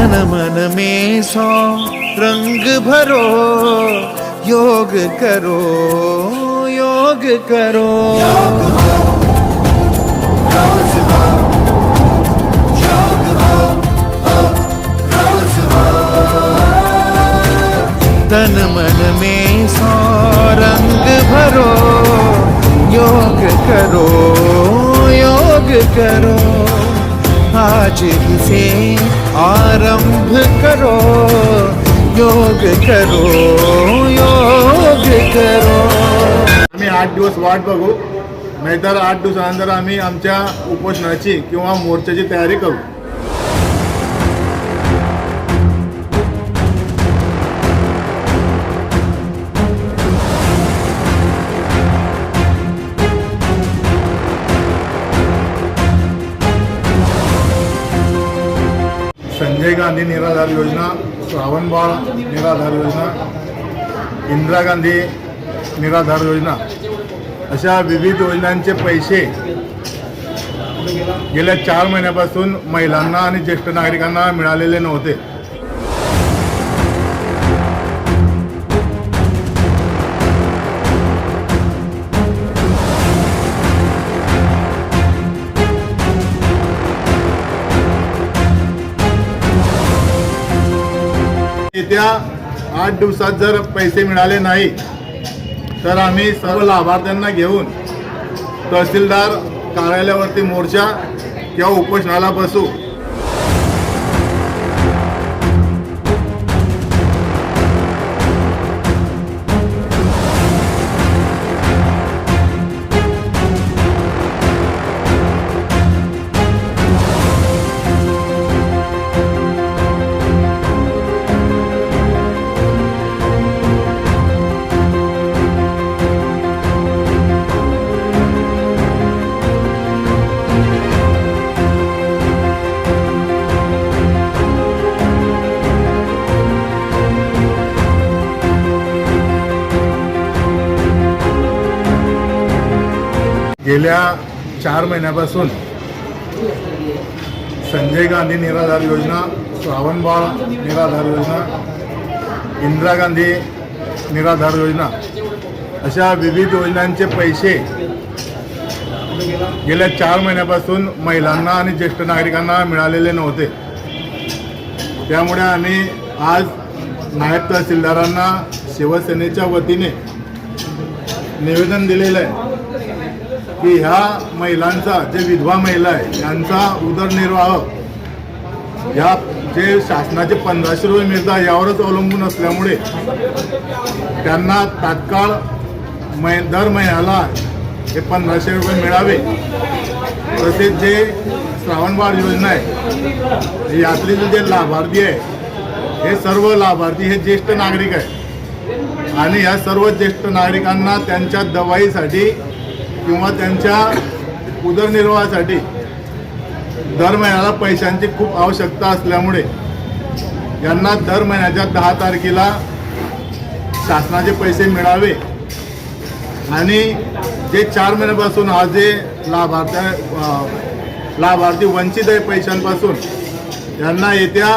तन मन में सौ रंग भरो, योग करो योग करो। तन मन में सौ रंग भरो, योग करो योग करो। आज ही से आरंभ करो योग करो योग करो। आम्ही आठ दिवस वाट बघू. नाहीतर आठ दिवसानंतर आम्ही आमच्या उपोषणाची किंवा मोर्चाची तयारी करू. संजय गांधी निराधार योजना श्रावणबाळ निराधार योजना इंदिरा गांधी निराधार योजना अशा विविध योजनांचे पैसे गेल्या चार महिन्यापासून महिलांना आणि ज्येष्ठ नागरिकांना मिळालेले नव्हते. येत्या आठ दिवसात जर पैसे मिळाले नाही तर आम्ही सर्व लाभार्थ्यांना घेऊन तहसीलदार कार्यालयावरती मोर्चा किंवा उपोषणाला बसू. गेल्या चार महिन्यापासून संजय गांधी निराधार योजना श्रावणबाळ निराधार योजना इंदिरा गांधी निराधार योजना अशा विविध योजनांचे पैसे गेल्या चार महिन्यापासून महिलांना आणि ज्येष्ठ नागरिकांना मिळालेले नव्हते. त्यामुळे आम्ही आज नायब तहसीलदारांना शिवसेनेच्या वतीने निवेदन दिलेलं आहे. की ह्या महिलांचा जे विधवा महिला आहे यांचा उदरनिर्वाह या जे शासनाचे पंधराशे रुपये मिळतात यावरच अवलंबून असल्यामुळे त्यांना तात्काळ मै दर महिन्याला हे पंधराशे रुपये मिळावे. तसेच जे श्रावणबाळ योजना आहे यातले जे लाभार्थी आहे हे सर्व लाभार्थी हे ज्येष्ठ नागरिक आहे आणि या सर्व ज्येष्ठ नागरिकांना त्यांच्या दवाईसाठी किंवा त्यांच्या उदरनिर्वाहासाठी दर महिन्याला पैशांची खूप आवश्यकता असल्यामुळे यांना दर महिन्याच्या दहा तारखेला शासनाचे पैसे मिळावे आणि जे चार महिन्यापासून हा जे लाभार्थी लाभार्थी वंचित आहे पैशांपासून यांना येत्या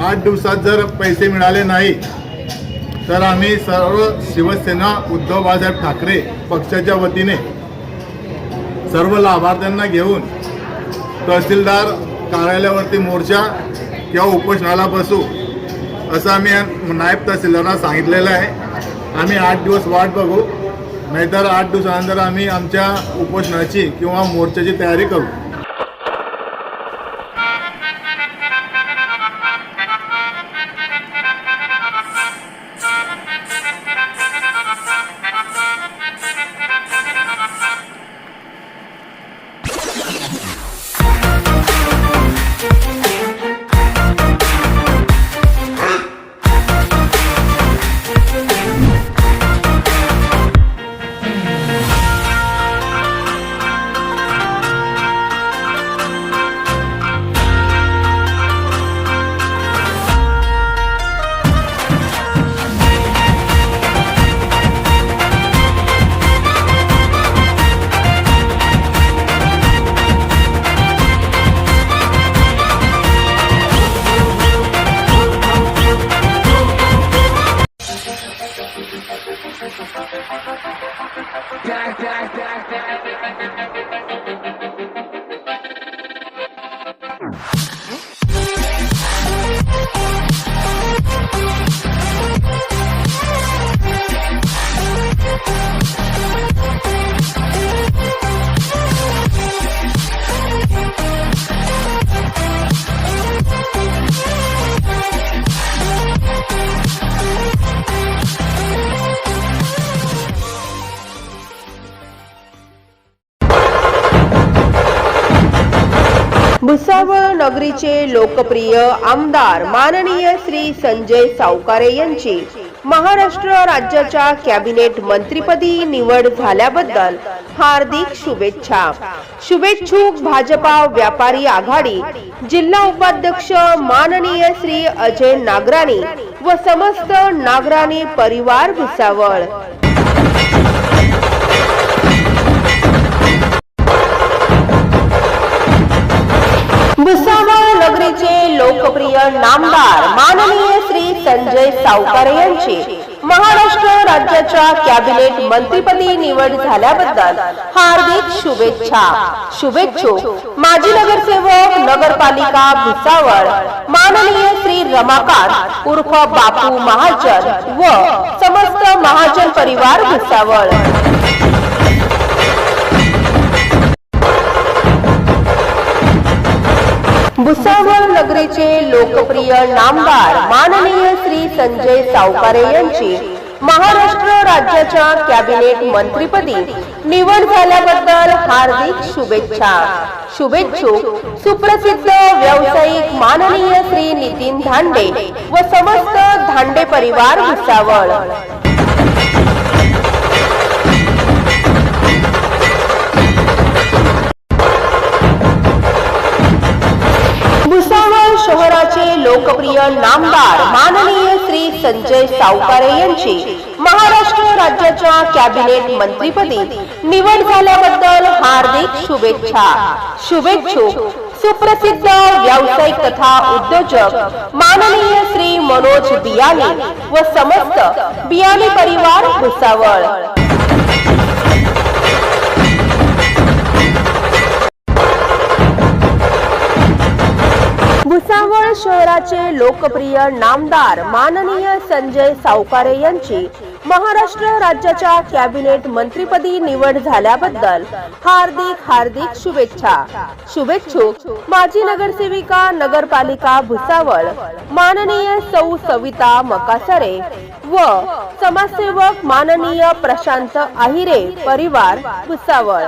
आठ दिवसात जर पैसे मिळाले नाही तर आम्ही सर्व शिवसेना उद्धव बाळासाहेब ठाकरे पक्षाच्या वतीने सर्व लाभार्थ्यांना घेऊन तहसीलदार कार्यालयावरती मोर्चा किंवा उपोषणाला बसू असं आम्ही नायब तहसीलदारांना सांगितलेलं आहे. आम्ही आठ दिवस वाट बघू नाहीतर आठ दिवसानंतर आम्ही आमच्या उपोषणाची किंवा मोर्चाची तयारी करू. भुसावळ नगरीचे लोकप्रिय आमदार माननीय श्री संजय सावकारे यांची महाराष्ट्र राज्याच्या कॅबिनेट मंत्रीपदी निवड झाल्याबद्दल हार्दिक शुभेच्छा. शुभेच्छुक भाजपा व्यापारी आघाडी जिल्हा उपाध्यक्ष माननीय श्री अजय नागराणी व समस्त नागराणी परिवार भुसावळ. नामदार माननीय श्री संजय सावकारे यांची. महाराष्ट्र राज्याच्या कॅबिनेट मंत्रीपदी निवड झाल्याबद्दल हार्दिक शुभेच्छा. शुभेच्छुक. माजी नगरसेवक नगरपालिका भुसावळ. माननीय श्री रमाकांत उर्फ बापू महाजन व समस्त महाजन परिवार भुसावळ. भुसावळ नगरीचे लोकप्रिय नामदार माननीय श्री संजय सावकारे यांची महाराष्ट्र राज्याच्या कॅबिनेट मंत्रीपदी निवड झाल्याबद्दल हार्दिक शुभेच्छा. शुभेच्छुक सुप्रसिद्ध व्यावसायिक माननीय श्री नितीन धांडे व समस्त धांडे परिवार भुसावळ. लोकप्रिय नामदार माननीय श्री संजय सावकारे यांची महाराष्ट्र राज्याच्या कॅबिनेट मंत्रीपदी निवड झाल्याबद्दल हार्दिक शुभेच्छा. शुभेच्छुक सुप्रसिद्ध व्यावसायिक तथा उद्योजक माननीय श्री मनोज बियाणे व समस्त बियाणे परिवार भुसावळ. भुसावळ शहराचे लोकप्रिय नामदार माननीय संजय सावकारे यांची महाराष्ट्र राज्याच्या कॅबिनेट मंत्रीपदी निवड झाल्याबद्दल हार्दिक हार्दिक शुभेच्छा. शुभेच्छुक माजी नगरसेविका नगरपालिका भुसावळ माननीय सौ सविता मकासरे व समाजसेवक माननीय प्रशांत आहिरे परिवार भुसावळ.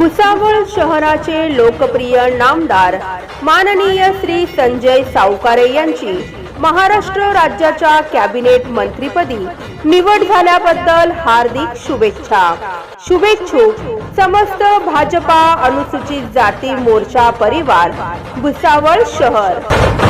भुसावळ शहराचे लोकप्रिय नामदार माननीय श्री संजय सावकारे यांची महाराष्ट्र राज्याच्या कॅबिनेट मंत्रीपदी निवड झाल्याबद्दल हार्दिक शुभेच्छा. शुभेच्छुक समस्त भाजपा अनुसूचित जाती मोर्चा परिवार भुसावळ शहर.